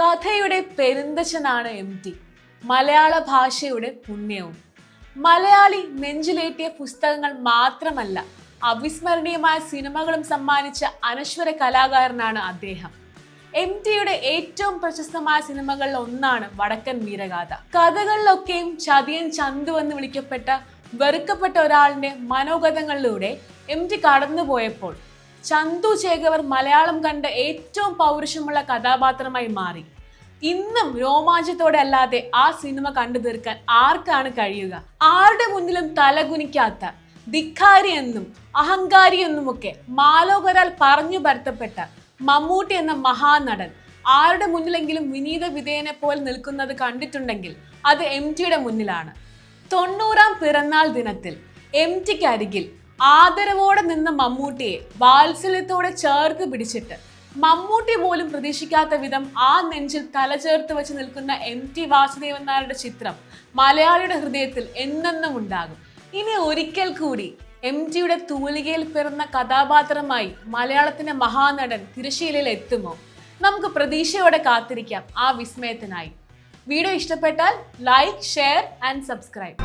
കഥയുടെ പെരുന്തച്ഛനാണ് M T. മലയാള ഭാഷയുടെ പുണ്യവും. മലയാളി നെഞ്ചിലേറ്റിയ പുസ്തകങ്ങൾ മാത്രമല്ല അവിസ്മരണീയമായ സിനിമകളും സമ്മാനിച്ച അനശ്വര കലാകാരനാണ് അദ്ദേഹം. എം ടിയുടെ ഏറ്റവും പ്രശസ്തമായ സിനിമകളിൽ ഒന്നാണ് വടക്കൻ വീരഗാഥ. കഥകളിലൊക്കെയും ചതിയൻ ചന്തു എന്ന് വിളിക്കപ്പെട്ട വെറുക്കപ്പെട്ട ഒരാളിന്റെ മനോഗതങ്ങളിലൂടെ എം ടി കടന്നുപോയപ്പോൾ ചന്തു ചേകവർ മലയാളം കണ്ട ഏറ്റവും പൗരുഷമുള്ള കഥാപാത്രമായി മാറി. ഇന്നും രോമാഞ്ചത്തോടെ അല്ലാതെ ആ സിനിമ കണ്ടു തീർക്കാൻ ആർക്കാണ് കഴിയുക? ആരുടെ മുന്നിലും തലകുനിക്കാത്ത ധിക്കാരി എന്നും അഹങ്കാരി എന്നുമൊക്കെ മാലോകരാൽ പറഞ്ഞു പരത്തപ്പെട്ട മമ്മൂട്ടി എന്ന മഹാനടൻ ആരുടെ മുന്നിലെങ്കിലും വിനീത വിധേയനെ പോലെ നിൽക്കുന്നത് കണ്ടിട്ടുണ്ടെങ്കിൽ അത് എം ടിയുടെ മുന്നിലാണ്. തൊണ്ണൂറാം പിറന്നാൾ ദിനത്തിൽ എം ടിക്ക് അരികിൽ ആദരവോടെ നിന്ന മമ്മൂട്ടിയെ വാത്സല്യത്തോടെ ചേർത്ത് പിടിച്ചിട്ട്. മമ്മൂട്ടി പോലും പ്രതീക്ഷിക്കാത്ത വിധം ആ നെഞ്ചിൽ തലചേർത്ത് വെച്ച് നിൽക്കുന്ന എം ടി വാസുദേവൻ നായരുടെ ചിത്രം മലയാളിയുടെ ഹൃദയത്തിൽ എന്നെന്നും ഉണ്ടാകും. ഇനി ഒരിക്കൽ കൂടി എം ടിയുടെ തൂലികയിൽ പിറന്ന കഥാപാത്രമായി മലയാളത്തിന്റെ മഹാനടൻ തിരശ്ശീലയിൽ എത്തുമോ? നമുക്ക് പ്രതീക്ഷയോടെ കാത്തിരിക്കാം ആ വിസ്മയത്തിനായി. വീഡിയോ ഇഷ്ടപ്പെട്ടാൽ ലൈക്ക് ഷെയർ ആൻഡ് സബ്സ്ക്രൈബ്